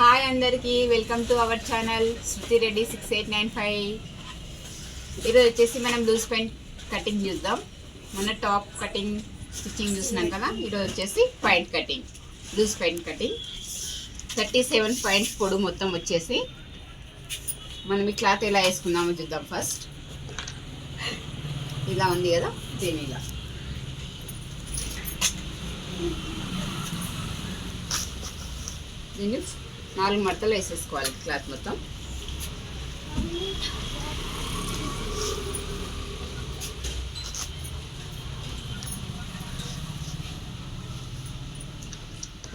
Hi అందరికీ welcome to our channel Shruti Reddy six eight nine five. ఈరోజు వచ్చేసి మనం లూజ్ పెయింట్ కటింగ్ చూద్దాం. మన టాప్ కటింగ్ స్టిచ్చింగ్ చూసినాం కదా ఈరోజు వచ్చేసి point cutting loose paint cutting. Thirty seven points పొడు మొత్తం వచ్చేసి. మనం ఈ క్లాత్ ఎలా వేసుకుందామో చూద్దాం ఫస్ట్. ఇలా ఉంది కదా దీని ఇలా. దీన్ని నాలుగు మడతలు వేసేసుకోవాలి క్లాత్ మొత్తం.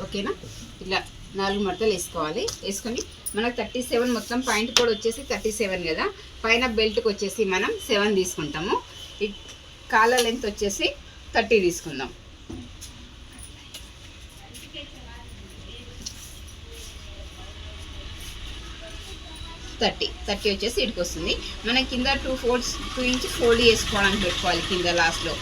ఓకేనా? ఇలా నాలుగు మడతలు వేసుకోవాలి. వేసుకొని మనకు థర్టీ సెవెన్ మొత్తం పాయింట్ కూడా వచ్చేసి థర్టీ సెవెన్ కదా. పైన బెల్ట్కి వచ్చేసి మనం సెవెన్ తీసుకుంటాము. ఈ కాళ్ళ లెంత్ వచ్చేసి థర్టీ తీసుకుందాం. థర్టీ థర్టీ వచ్చేసి ఇటుకు వస్తుంది. మన కింద two folds two inch fold చేసుకోవడానికి పెట్టుకోవాలి కింద లాస్ట్లో.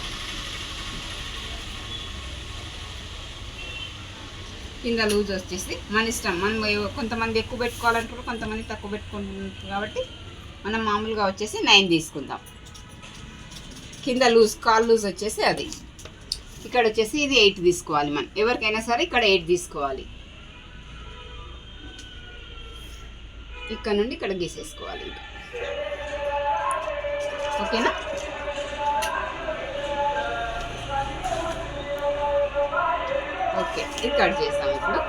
కింద లూజ్ వచ్చేసి మన ఇష్టం. మనం కొంతమంది ఎక్కువ పెట్టుకోవాలంటారు కొంతమంది తక్కువ పెట్టుకుంటారు కాబట్టి మనం మామూలుగా వచ్చేసి నైన్ తీసుకుందాం. కింద లూజ్ కాల్ లూజ్ వచ్చేసి అది. ఇక్కడ వచ్చేసి ఇది ఎయిట్ తీసుకోవాలి మనం. ఎవరికైనా సరే ఇక్కడ ఎయిట్ తీసుకోవాలి. ఇక్కడ నుండి ఇక్కడ గీసేసుకోవాలి ఓకేనా? ఓకే ఇది కట్ చేస్తాం ఇప్పుడు.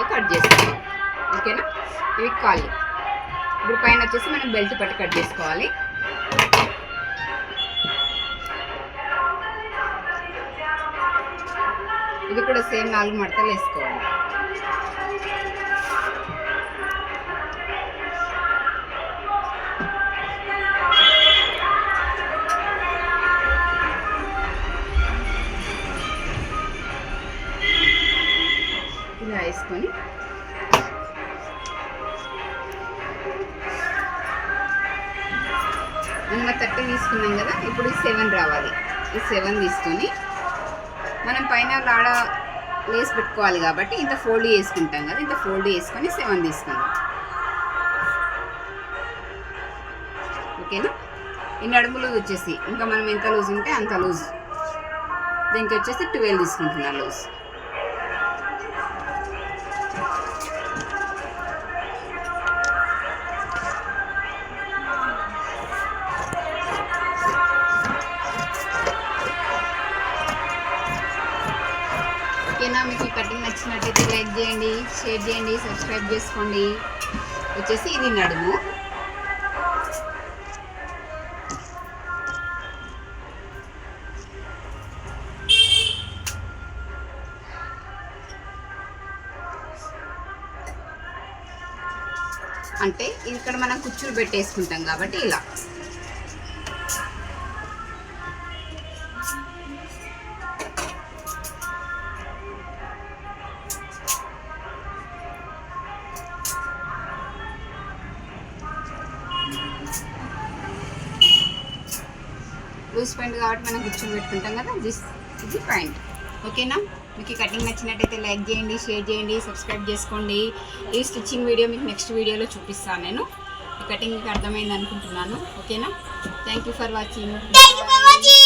ఇవన్నీ కట్ చేసుకోవాలి ఓకేనా? ఇవి కాలి ఇప్పుడు పైన వచ్చేసి మనం బెల్ట్ పట్టి కట్ చేసుకోవాలి. ఇది కూడా సేమ్ నాలుగు మడతలు వేసుకోవాలి. వేసుకొని మనం థర్టీ తీసుకున్నాం కదా ఇప్పుడు సెవెన్ రావాలి. ఈ సెవెన్ తీసుకొని మనం పైన లాడ లేస్ పెట్టుకోవాలి కాబట్టి ఇంత ఫోల్డ్ చేసుకుంటాం కదా ఇంత ఫోల్డ్ చేసుకొని సెవెన్ తీసుకుందాం. ఓకేనా? ఈ నడుము వచ్చేసి ఇంకా మనం ఎంత లూజ్ ఉంటే అంత లూజ్. దీనికి వచ్చేసి ట్వెల్వ్ తీసుకుంటున్నాను లూజ్. ఓకేనా మీకు ఈ కటింగ్ నచ్చినట్టయితే లైక్ చేయండి షేర్ చేయండి సబ్స్క్రైబ్ చేసుకోండి. వచ్చేసి ఇది నడుము. అంటే ఇక్కడ మనం కుచ్చులు పెట్టేసుకుంటాం కాబట్టి ఇలా. లూజ్ ప్యాంట్ కాబట్టి మనం కూర్చొని పెట్టుకుంటాం కదా? దిస్ ఇది ప్యాంట్ ఓకేనా మీకు కటింగ్ నచ్చినట్టయితే లైక్ చేయండి షేర్ చేయండి సబ్స్క్రైబ్ చేసుకోండి. ఈ స్టిచ్చింగ్ వీడియో మీకు నెక్స్ట్ వీడియోలో చూపిస్తాను నేను. ఈ కటింగ్ మీకు అర్థమైంది అనుకుంటున్నాను. ఓకేనా థ్యాంక్ యూ ఫర్ వాచింగ్